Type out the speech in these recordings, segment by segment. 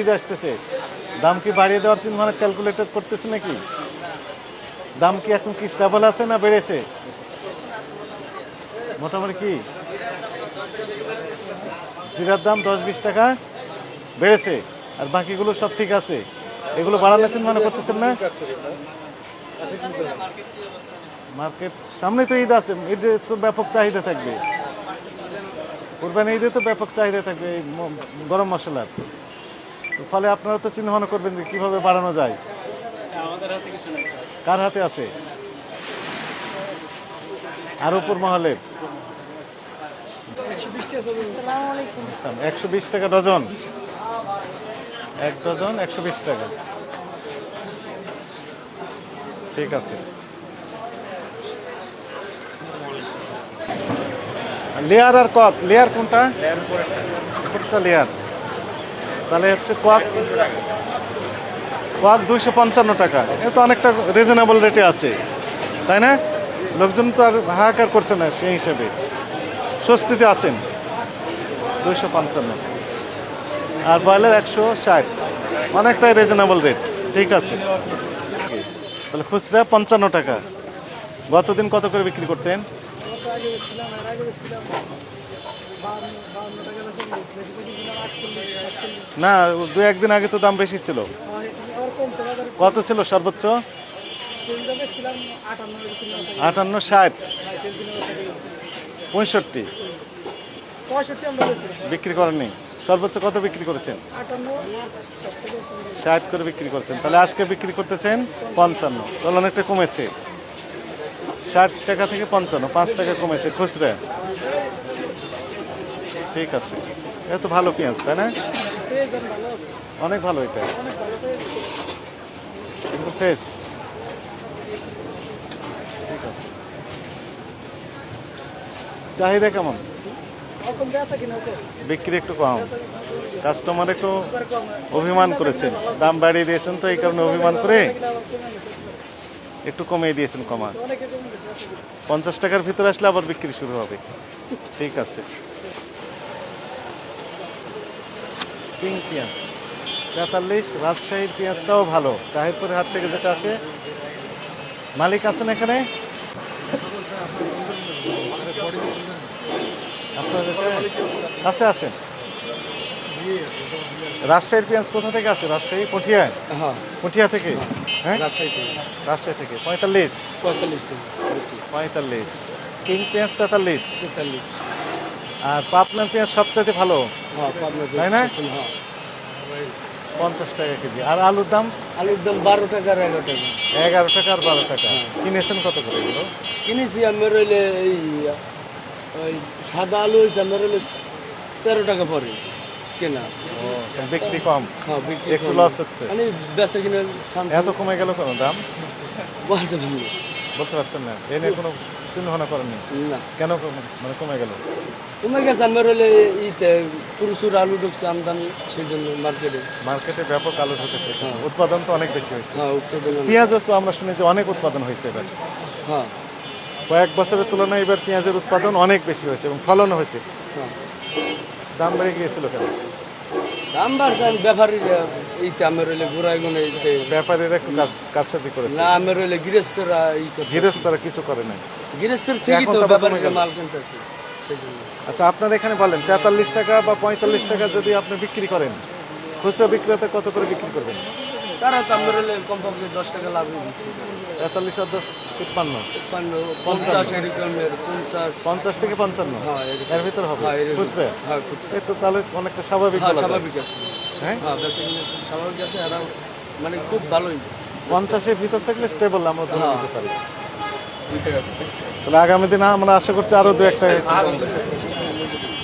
ঈদ আসতেছে? দাম কি বাড়িয়ে দেওয়ার চিন্তা ক্যালকুলেটর করতেছে নাকি? দাম কি এখন কি আছে না বেড়েছে? মোটামুটি কি? জিরার দাম দশ বিশ টাকা বেড়েছে, আর বাকিগুলো সব ঠিক আছে। এগুলো বাড়ানোর চিন্তা করতেছেন না? মার্কেট, সামনে তো ঈদ আছে, ঈদে তো ব্যাপক চাহিদা থাকবে। কোরবানি ঈদে তো ব্যাপক চাহিদা থাকবে এই গরম মশলার। ফলে আপনারা তো চিন্তা ভাবনা করবেন যে কীভাবে বাড়ানো যায়? কার হাতে আছে? আর উপর মহলে? একশো বিশ টাকা ডজন। এক ডজন একশো বিশ টাকা। ঠিক আছে। লেয়ার আর কক লেয়ার কোনটা? কোনটা লেয়ার? তাহলে হচ্ছে কোয়াক কোয়াক দুইশো পঞ্চান্ন টাকা। এটা তো অনেকটা রিজনেবল রেটে আছে। তাই না? লোকজন তো আর হাহাকার করছে না সেই হিসাবে। স্বস্তিতে আছেন। দুইশো পঞ্চান্ন। আর ব্রয়লার একশো ষাট। অনেকটাই রিজনেবল রেট ঠিক আছে। তাহলে খুচরা পঞ্চান্ন টাকা। গতদিন কত করে বিক্রি করতেন? না, দু একদিন আগে তো দাম বেশি ছিল। কত ছিল সর্বোচ্চ? আটান্ন ষাট। পঁয়ষট্টি। বিক্রি করেননি। সর্বোচ্চ কত বিক্রি করেছেন? ষাট করে বিক্রি করছেন। তাহলে আজকে বিক্রি করতেছেন পঞ্চান্ন। তাহলে অনেকটা কমেছে। ষাট টাকা থেকে পঞ্চান্ন, পাঁচ টাকা কমেছে। খুচরা। ঠিক আছে। এটা তো ভালো পেঁয়াজ, তাই না? অনেক ভালো এটা। কিন্তু ফ্রেশ। ঠিক আছে। চাহিদা কেমন? বিক্রি একটু কম। কাস্টমার একটু অভিমান করেছেন। দাম বাড়িয়ে দিয়েছেন তো, এই কারণে অভিমান করে একটু কমিয়ে দিয়েছেন কমা পঞ্চাশ টাকার ভিতরে আসলে আবার বিক্রি শুরু হবে। ঠিক আছে। কিং পেঁয়াজ। তেতাল্লিশ রাজশাহীর পেঁয়াজটাও ভালো। তাহিরপুরের হাট থেকে যেটা আসে মালিক আছেন এখানে? আপনার কাছে আসেন। রাজশাহীর পেঁয়াজ কোথা থেকে আসে? রাজশাহী পটিয়া? হ্যাঁ। পটিয়া থেকে? হ্যাঁ? রাজশাহী থেকে। রাজশাহী থেকে। পঁয়তাল্লিশ? পঁয়তাল্লিশ পঁয়তাল্লিশ। কিং পেঁয়াজ তেতাল্লিশ? তেতাল্লিশ। আর পাবনার পেঁয়াজ সবচাইতে ভালো? হ্যাঁ পাবনা তাই না? হ্যাঁ। পঞ্চাশ টাকা কেজি। আর আলুর দাম? আলুর দাম বারো টাকা আর এগারো টাকা। এগারো টাকা আর বারো টাকা। কিনেছেন কত করে এগুলো? কিনেছি আমার রইলে এই ওই সাদা আলু হয়েছে আমার রইলে তেরো টাকা পরে কেনা। বিক্রি কম। হ্যাঁ বিক্রি একটু লস হচ্ছে। মানে বেচা কিনে এত কমে গেল কোনো দাম? বলতে পারছেন না। এনে কোনো চিন্তা করেননি না? কেন মানে কমে গেল? তোমার কাছে আমার রইলে ইতে প্রচুর আলু ঢুকছে আমদানি সেই জন্য মার্কেটে মার্কেটে ব্যাপক আলু ঢুকেছে। উৎপাদন তো অনেক বেশি হয়েছে। হ্যাঁ উৎপাদন পেঁয়াজও তো আমরা শুনি যে অনেক উৎপাদন হয়েছে এবার। হ্যাঁ। কয়েক বছরের তুলনায় এবার পেঁয়াজের উৎপাদন অনেক বেশি হয়েছে এবং ফলনও হয়েছে। হ্যাঁ। দাম বেড়ে গিয়েছিল কেন? দাম বাড়ছে আমি ব্যাপারী এইতে আমার ঘোরাই গুনে এইতে। ব্যাপারীরা একটু কাজ- কারসাজি করেছে। না আমার গৃহস্থরা এই গৃহস্থরা কিছু করে নাই। গৃহস্থের ঠিকই তো ব্যাপারীরা মাল কিনতেছে আচ্ছা আপনার এখানে বলেন তেতাল্লিশ টাকা বা পঁয়তাল্লিশ টাকা যদি আপনি বিক্রি করেন খুচরা বিক্রেতা কত করে বিক্রি করবেন? তারা তো আমার কমপক্ষে দশ টাকা লাভ তেতাল্লিশ আর দশ তিপ্পান্ন। তিপ্পান্ন, পঞ্চাশ এরকমের পঞ্চাশ। পঞ্চাশ থেকে পঞ্চান্ন। হ্যাঁ এর ভিতর হবে। হ্যাঁ খুচরা হ্যাঁ খুচরা তো তাহলে অনেকটা স্বাভাবিক হ্যাঁ। স্বাভাবিক আছে। হ্যাঁ? হ্যাঁ স্বাভাবিক আছে এরা মানে খুব ভালোই। পঞ্চাশের ভিতর থাকলে স্টেবল আমরা ধরে হ্যাঁ। নিতে পারি। তাহলে আগামী দিনে আমরা আশা করছি আরও দু একটা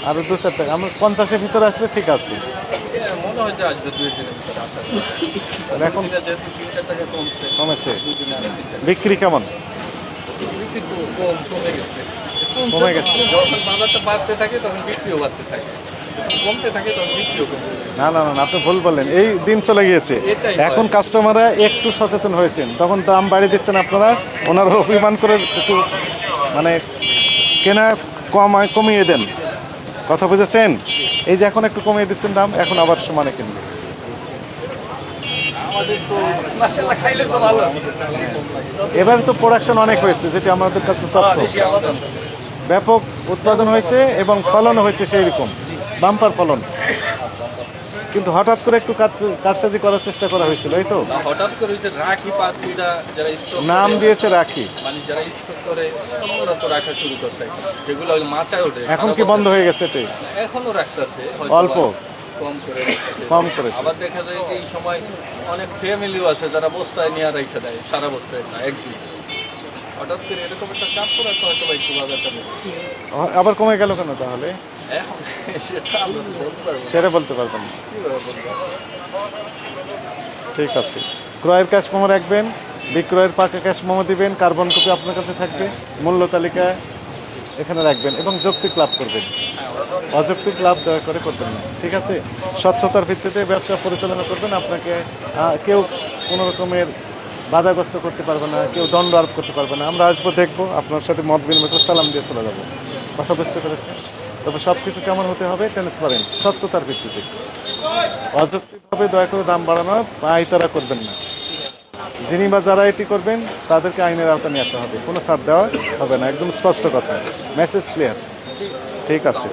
আরও দু চার টাকা আমরা পঞ্চাশের ভিতরে আসলে ঠিক আছে। মনে হয় আসবে দুই দিনের ভিতরে এখন কমছে বিক্রি কেমন? কম গেছে। যখন বাজারটা বাড়তে থাকে তখন বিক্রিও বাড়তে থাকে। না না না, আপনি ভুল বললেন। এই দিন চলে গিয়েছে। এখন কাস্টমাররা একটু সচেতন হয়েছেন। তখন দাম বাড়িয়ে দিচ্ছেন আপনারা ওনারা অভিমান করে একটু মানে কেনা কমায় কমিয়ে দেন। কথা বুঝেছেন? এই যে এখন একটু কমিয়ে দিচ্ছেন দাম এখন আবার সমানে কিনবে আমাদের তো মাসাল্লাহ খাইলে তো ভালো এবারে তো প্রোডাকশন অনেক হয়েছে যেটি আমাদের কাছে তথ্য। ব্যাপক উৎপাদন হয়েছে এবং ফলন হয়েছে সেই রকম বাম্পার ফলন। কিন্তু হঠাৎ করে একটু কারসাজি করার চেষ্টা করা হয়েছিল এই তো? হঠাৎ করে রাখি যারা নাম দিয়েছে রাখি। মানে যারা স্টক করে ওরা তো রাখা শুরু করছে এখন। যেগুলো মাচায় ওঠে এখন কি বন্ধ হয়ে গেছে এটি? এখনও রাখতেছে অল্প। কম করে কম। আবার দেখা যায় যে এই সময় অনেক ফ্যামিলিও আছে যারা বস্তায় নিয়ে রেখে দেয় সারা বছর না একদিন। হঠাৎ করে এরকম একটা চাপ করে হয়তো বা একটু বাজারটা আবার কমে গেল কেন তাহলে? সেটা বলতে। পারবেন? ঠিক আছে। ক্রয়ের ক্যাশ মোমো রাখবেন বিক্রয়ের পাকা ক্যাশ মোমো দিবেন কার্বন কপি আপনার কাছে থাকবে মূল্য তালিকা এখানে রাখবেন এবং যৌক্তিক লাভ করবেন। অযৌক্তিক লাভ দয়া করে করবেন না। ঠিক আছে? স্বচ্ছতার ভিত্তিতে ব্যবসা পরিচালনা করবেন। আপনাকে কেউ কোনো রকমের বাধাগ্রস্ত করতে পারবে না, কেউ দণ্ড আরোপ করতে পারবে না। আমরা আসব, দেখব। আপনার সাথে মত বিনিময় করে সালাম দিয়ে চলে যাব। কথা বুঝতে পেরেছেন? তবে সব কিছু কেমন হতে হবে ট্রান্সপারেন্ট স্বচ্ছতার ভিত্তিতে। অযৌক্তিকভাবে দয়া করে দাম বাড়ানো পাইতারা করবেন না। যিনি বা যারা এটি করবেন, তাদেরকে আইনের আওতা নিয়ে আসা হবে। কোনো ছাড় দেওয়া হবে না। একদম স্পষ্ট কথা। Message clear. ঠিক আছে।